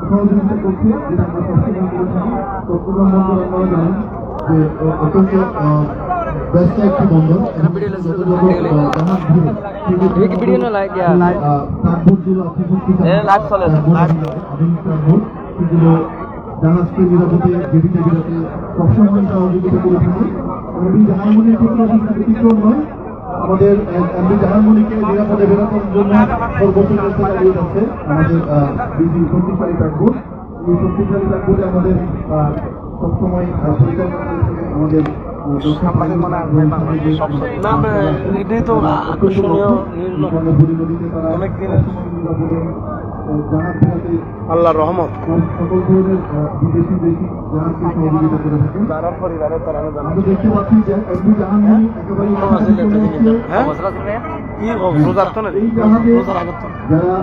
সহযোগিতা করছি যেটা আমরা সবসময় করে থাকি চট্টগ্রাম বন্দর আপনারা জানেন যে অত্যন্ত ব্যস্ত একটি বন্দর জাহাজকে নিরাপদে গেরিতে গেরাতে সবসময় সহযোগিতা করে থাকি এবং এই জাহাজ মনে একটি অতিক্রম নয় আমাদের এমবি জাহাঙ্গুলিকে নিরাপদে বেরোনোর জন্য সর্বোচ্চ চেষ্টা চালিয়ে যাচ্ছে আমাদের বিজি শক্তিশালী ট্রাকবোট এই শক্তিশালী ট্রাকবোটে আমাদের সবসময় আহ, পরিকল্পনা করে থাকে আমাদের আহ, দক্ষ আল্লাহর রহমত। সকল ধরনের বিদেশি দেশি জাহাজকে সহযোগিতা করে থাকে তারা পরিবারের তারা আমরা দেখতে পাচ্ছি যে একটি জাহাঙ্গীর একেবারে কাছে চলে এসেছে। হ্যাঁ? এই জাহাজে যারা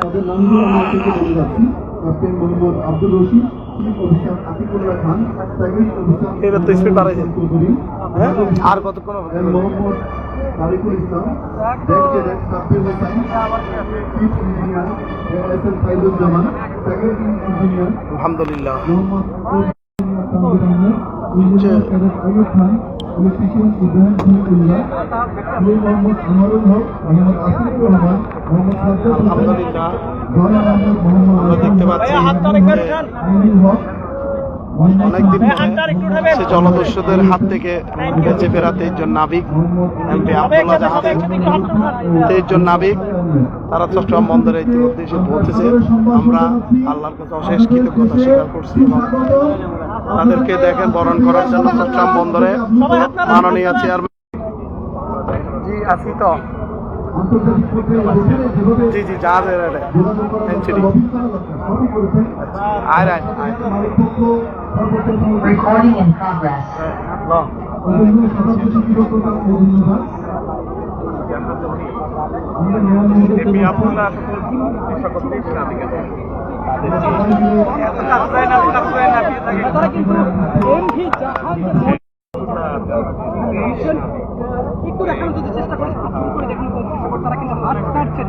তাদের নামগুলো আমরা থেকে বলে যাচ্ছি ক্যাপ্টেন মোহাম্মদ আব্দুল রশিদ হ্যাঁ? আর কতক্ষণ হবে? Mohammad Tarikul Islam deck Zedek Sabbir Hossain chief engineer S M Saiduzzaman second engineer আলহামদুলিল্লাহ। Mohammad engineer cadet Khan electrician Ibrahim Shahidullah Noor Mohammad Amarul Haque Mohammad Asifur Rahman Mohammad Sajjad Hossain আলহামদুলিল্লাহ। জয় আহমদ মোহাম্মদ আমরা দেখতে পাচ্ছি অনেকদিন সে জলদস্যুদের হাত থেকে বেঁচে ফেরাতে একজন নাবিক এমপি আব্দুল্লাহ জাহাজ তেইশজন নাবিক তারা চট্টগ্রাম বন্দরে ইতিমধ্যে এসে পৌঁছেছে। আমরা আল্লাহর কাছে অশেষ কৃতজ্ঞতা স্বীকার করছি এবং তাদেরকে দেখেন বরণ করার জন্য চট্টগ্রাম বন্দরে মাননীয় চেয়ারম্যান। জি আছি তো। আন্তর্জাতিক পর্যায়ে যেখানে যেভাবে জি জি যোগাযোগ করার সেঞ্চুরি সবই করেছেন। আয় আয় মালিকপক্ষ সর্বোচ্চ অন্যান্য ও ধন্যবাদ। আমরা কিন্তু চেষ্টা করে জুম করে দেখানোর যদি চেষ্টা করে তারা কিন্তু হাত ছাড়ছেন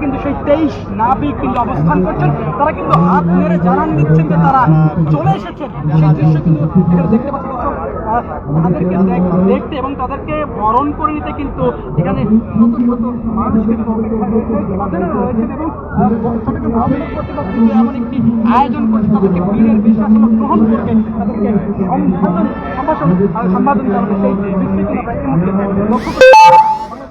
কিন্তু সেই তেইশ নাবিক কিন্তু অবস্থান করছেন। তারা কিন্তু হাত নেড়ে জানান দিচ্ছেন যে তারা চলে এসেছেন। সেই দৃশ্য কিন্তু দেখতে তাদেরকে দেখ- দেখতে এবং তাদেরকে বরণ করে নিতে কিন্তু এখানে শত শত মানুষ কিন্তু গ্রহণ করবে। সেই কিন্তু আমরা এই মুহূর্তে লক্ষ্য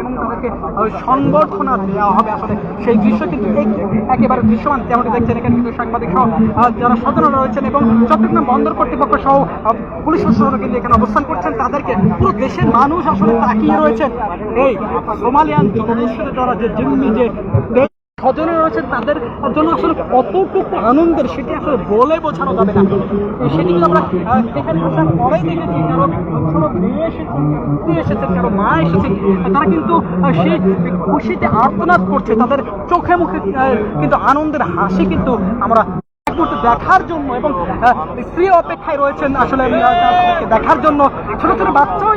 এবং তাদেরকে সংবর্ধনা দেওয়া হবে আসলে। সেই দৃশ্য কিন্তু একেবারে দৃশ্যমান যেমনটা দেখছেন এখানে কিন্তু সাংবাদিক সহ যারা সাধারণ রয়েছেন এবং চট্টগ্রাম বন্দর কর্তৃপক্ষ সহ পুলিশ প্রশাসন কিন্তু এখানে অবস্থান করছেন। তাদেরকে পুরো দেশের মানুষ আসলে তাকিয়ে রয়েছেন এই সোমালিয়ান দ্বারা যে জিম্মি যে স্বজনে রয়েছে, তাদের জন্য আসলে কতটুকু আনন্দের সেটি আসলে বলে বোঝানো যাবে না। সেটি কিন্তু আমরা এখানে আসার পরেই দেখেছি, কারণ মেয়ে এসেছে স্ত্রী কারও মা এসেছে, তারা কিন্তু সেই খুশিতে আর্তনাদ করছে, তাদের চোখে মুখে কিন্তু আনন্দের হাসি কিন্তু আমরা দেখার জন্য এবং স্ত্রী অপেক্ষায় রয়েছেন আসলে দেখার জন্য ছোট ছোট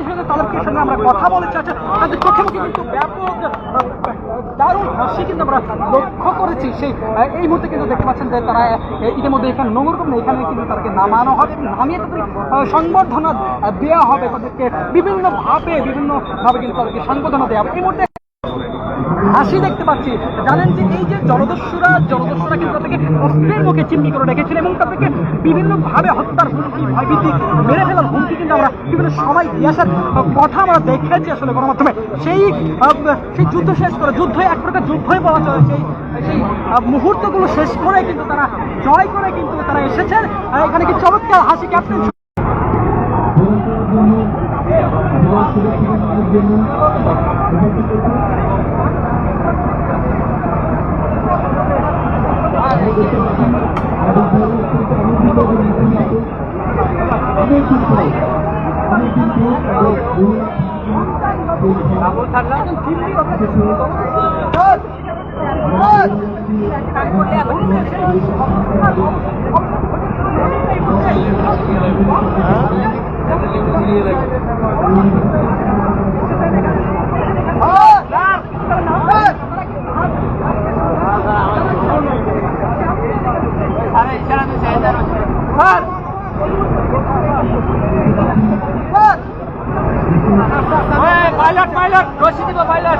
এসেছে, তাদেরকে সঙ্গে আমরা কথা বলেছি তাদের চোখে মুখে কিন্তু ব্যাপক দারুণ হাসি কিন্তু আমরা লক্ষ্য করেছি। সেই এই মুহূর্তে কিন্তু দেখতে পাচ্ছেন যে তারা ইতিমধ্যে এখানে নোংর করবে এখানে কিন্তু তাদেরকে নামানো হবে নামিয়ে তাদের সংবর্ধনা দেওয়া হবে। তাদেরকে বিভিন্ন ভাবে বিভিন্ন ভাবে কিন্তু তাদেরকে সংবর্ধনা দেওয়া হবে। এই মুহূর্তে হাসি দেখতে পাচ্ছি। জানেন যে এই যে জলদস্যুরা জলদস্যুরা কিন্তু তাদেরকে অস্ত্রের মুখে চিমনি করে রেখেছিল এবং তাদেরকে বিভিন্নভাবে হত্যার হুমকি, ভয়ভীতি মেরে ফেলার হুমকি কিন্তু আমরা বিভিন্ন সময় ইতিহাসের কথা আমরা দেখেছি আসলে গণমাধ্যমে। সেই সেই যুদ্ধ শেষ করে, যুদ্ধ এক প্রকার যুদ্ধই বলা চলে। সেই সেই মুহূর্তগুলো শেষ করে কিন্তু তারা জয় করে কিন্তু তারা এসেছেন। এখানে কি চমৎকার হাসি ক্যাপ্টেন আমি কিন্তু পাইলট পাইলট রশি দিব পাইলট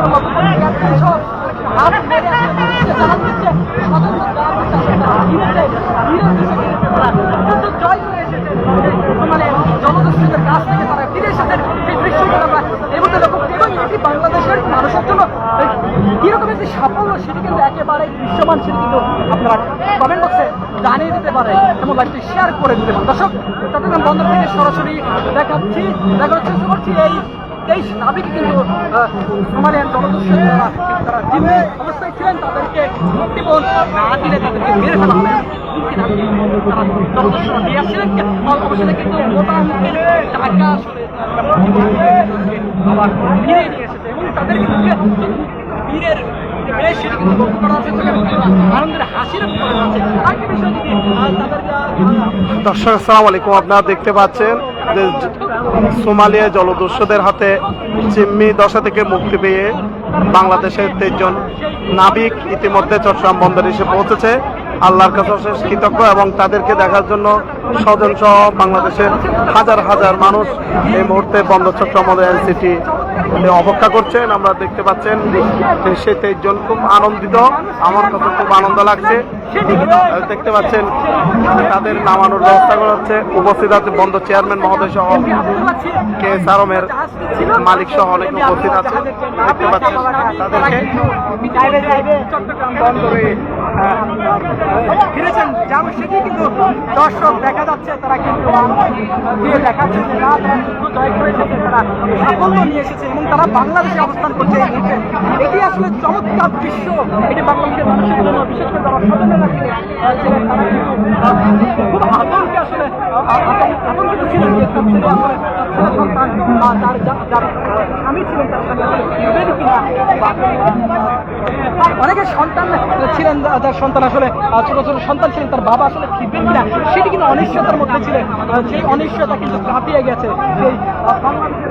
কিন্তু একেবারে দৃশ্যমান সেটি আপনারা কমেন্ট বক্সে জানিয়ে দিতে পারে এবং লাইভটি শেয়ার করে দিতে পারেন দর্শক, চট্টগ্রাম বন্দর থেকে সরাসরি দেখাচ্ছি দেখানোর চেষ্টা করছি এই তেইশ নাবিক কিন্তু সোমালিয়ান জনদস্যু তারা অবস্থায় ছিলেন, তাদেরকে মুক্তিপণ না দিলে তাদেরকে মেরে ফেলা হবে। তারা আসছিলেন। কিন্তু মোটামুটি আবার ফিরে নিয়ে এসেছে এবং দর্শক, আসসালামু আলাইকুম। আপনারা দেখতে পাচ্ছেন যে সোমালিয়া জলদস্যুদের হাতে চিম্মি দশা থেকে মুক্তি পেয়ে বাংলাদেশের তেইশজন নাবিক ইতিমধ্যে চট্টগ্রাম বন্দরে এসে পৌঁছেছে। আল্লাহর কাছে অশেষ কৃতজ্ঞ এবং তাদেরকে দেখার জন্য স্বজন সহ বাংলাদেশের হাজার হাজার মানুষ এই মুহূর্তে বন্দর চট্টগ্রাম এনসিটি অপেক্ষা করছেন, আমরা দেখতে পাচ্ছেন সে তেইশজন খুব আনন্দিত। আমার কাছে খুব আনন্দ লাগছে। দেখতে পাচ্ছেন, তাদের নামানোর ব্যবস্থা করা হচ্ছে। উপস্থিত আছে বন্ধ চেয়ারম্যান মহোদয় সহ কে এস আরমের মালিক সহ অনেক উপস্থিত আছে দেখতে পাচ্ছেন, তাদেরকে দর্শক দেখা যাচ্ছে, তারা কিন্তু দেখাচ্ছে এবং তারা বাংলাদেশে অবস্থান করছে এই মুহূর্তে। এটি আসলে চমৎকার দৃশ্য। এটি বাংলাদেশের মানুষের জন্য, বিশেষ করে যারা স্বজনেরা ছিলেন খুব আতঙ্কে আসলে আতঙ্কিত ছিলেন যে তার ছেলে সন্তান যার স্বামী ছিলেন, তার অনেকের সন্তান ছিলেন যার সন্তান আসলে ছোট ছোট সন্তান ছিলেন, তার বাবা আসলে ফিরবেন কিনা, সেটি কিন্তু অনিশ্চয়তার মধ্যে ছিলেন। সেই অনিশ্চয়তা কিন্তু কাঁপিয়ে গেছে। সেই বাংলাদেশের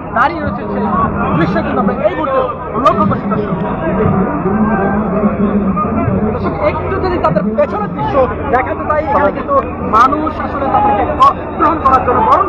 দাঁড়িয়ে রয়েছে সেই দৃশ্য কিন্তু আমরা এই মুহূর্তে লক্ষ্য করছি দর্শক। একটু যদি তাদের পেছনের দৃশ্য দেখাতে পাই এখানে কিন্তু মানুষ আসলে তাদেরকে গ্রহণ করার জন্য বরণ